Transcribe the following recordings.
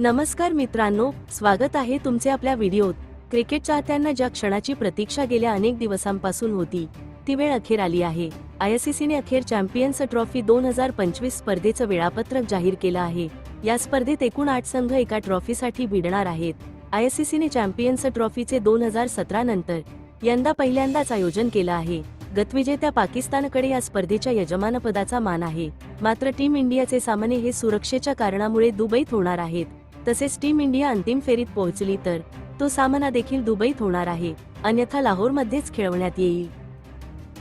नमस्कार मित्रांनो स्वागत आहे तुमचे आपल्या व्हिडिओत. क्रिकेट चाहत्यांना ज्या क्षणाची प्रतीक्षा गेल्या अनेक दिवसांपासून होती ती वेळ अखेर आली आहे. आयसीसीने अखेर चॅम्पियन्स ट्रॉफी दोन हजार पंचवीस स्पर्धेचं वेळापत्रक जाहीर केलं आहे. या स्पर्धेत एकूण आठ संघ एका ट्रॉफीसाठी भिडणार आहेत. आयसीसीने चॅम्पियन्स ट्रॉफीचे दोन हजार सतरा नंतर यंदा पहिल्यांदाच आयोजन केलं आहे. गतविजेत्या पाकिस्तानकडे या स्पर्धेच्या यजमानपदाचा मान आहे. मात्र टीम इंडियाचे सामने हे सुरक्षेच्या कारणामुळे दुबईत होणार आहेत. तसेच टीम इंडिया अंतिम फेरीत पोहोचली तर तो सामना देखील दुबईत होणार आहे अन्यथा लाहोरमध्येच खेळवण्यात येईल.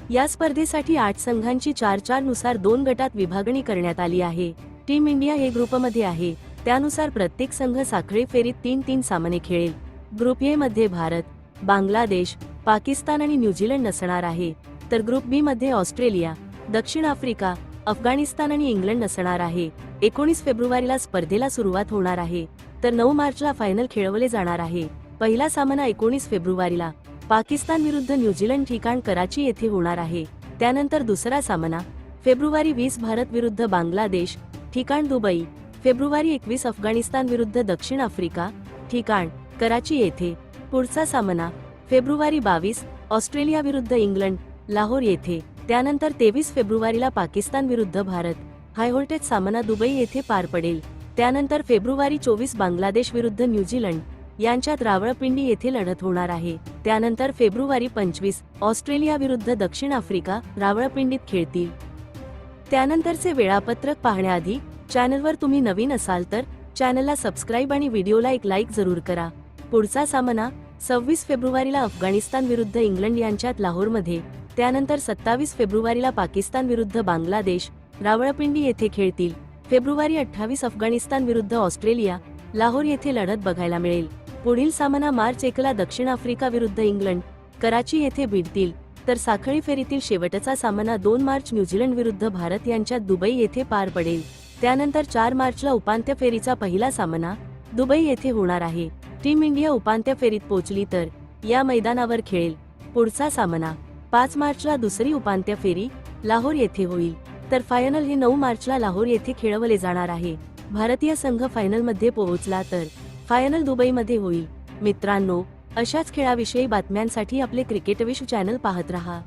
या स्पर्धेसाठी आठ संघांची चार चारनुसार दोन गटात विभागणी करण्यात आली आहे. टीम इंडिया हे ग्रुपमध्ये आहे त्यानुसार प्रत्येक संघ साखळी फेरीत तीन तीन सामने खेळेल. ग्रुप ए मध्ये भारत बांगलादेश पाकिस्तान आणि न्यूझीलंड असणार आहे तर ग्रुप बी मध्ये ऑस्ट्रेलिया दक्षिण आफ्रिका अफगाणिस्तान आणि इंग्लंड असणार आहे. एकोणीस फेब्रुवारीला स्पर्धेला सुरुवात होणार आहे. तर नऊ मार्चला फायनल खेळवले जाणार आहे. पहिला सामना एकोणीस फेब्रुवारीला. पाकिस्तान विरुद्ध न्यूझीलंड ठिकाण कराची येथे होणार आहे. त्यानंतर दुसरा सामना. फेब्रुवारी वीस भारत विरुद्ध बांगलादेश. ठिकाण दुबई. फेब्रुवारी एकवीस अफगाणिस्तान विरुद्ध दक्षिण आफ्रिका. ठिकाण कराची येथे. पुढचा सामना. फेब्रुवारी बावीस ऑस्ट्रेलिया विरुद्ध इंग्लंड. लाहोर येथे. त्यानंतर तेवीस फेब्रुवारीला पाकिस्तान विरुद्ध भारत हायव्होल्टेज सामना दुबई येथे पार पडेल. त्यानंतर फेब्रुवारी चोवीस बांगलादेश विरुद्ध न्यूझीलंड यांच्यात रावळपिंडी येथे लढत होणार आहे. त्यानंतर फेब्रुवारी पंचवीस ऑस्ट्रेलिया विरुद्ध दक्षिण आफ्रिका रावळपिंडीत खेळतील. त्यानंतरचे वेळापत्रक पाहण्याआधी चॅनलवर तुम्ही नवीन असाल तर चॅनलला सबस्क्राईब आणि व्हिडिओला एक लाईक जरूर करा. पुढचा सामना सव्वीस फेब्रुवारीला अफगाणिस्तान विरुद्ध इंग्लंड यांच्यात लाहोरमध्ये त्यानंतर सत्तावीस फेब्रुवारीला पाकिस्तान विरुद्ध बांगलादेश रावळपिंडी येथे खेळतील. फेब्रुवारी अठ्ठावीस अफगाणिस्तान विरुद्ध ऑस्ट्रेलिया लाहोर येथे लढत बघायला मिळेल. पुढील सामना मार्च एकला दक्षिण आफ्रिका विरुद्ध इंग्लंड कराची येथे भिडतील. तर साखळी फेरीतील शेवटचा सामना दोन मार्च न्यूझीलंड विरुद्ध भारत यांच्यात दुबई येथे पार पडेल. त्यानंतर चार मार्चला उपांत्य फेरीचा पहिला सामना दुबई येथे होणार आहे. टीम इंडिया उपांत्य फेरीत पोहोचली तर या मैदानावर खेळेल. पुढचा सामना पाच मार्चला दुसरी उपांत्य फेरी लाहोर येथे होईल. तर फायनल हे नऊ मार्चला लाहोर येथे खेळवले जाणार आहे. भारतीय संघ फायनलमध्ये पोहोचला तर फायनल दुबईमध्ये होईल. मित्रांनो अशाच खेळाविषयी बातम्यांसाठी आपले क्रिकेट विश्व चॅनल पाहत रहा.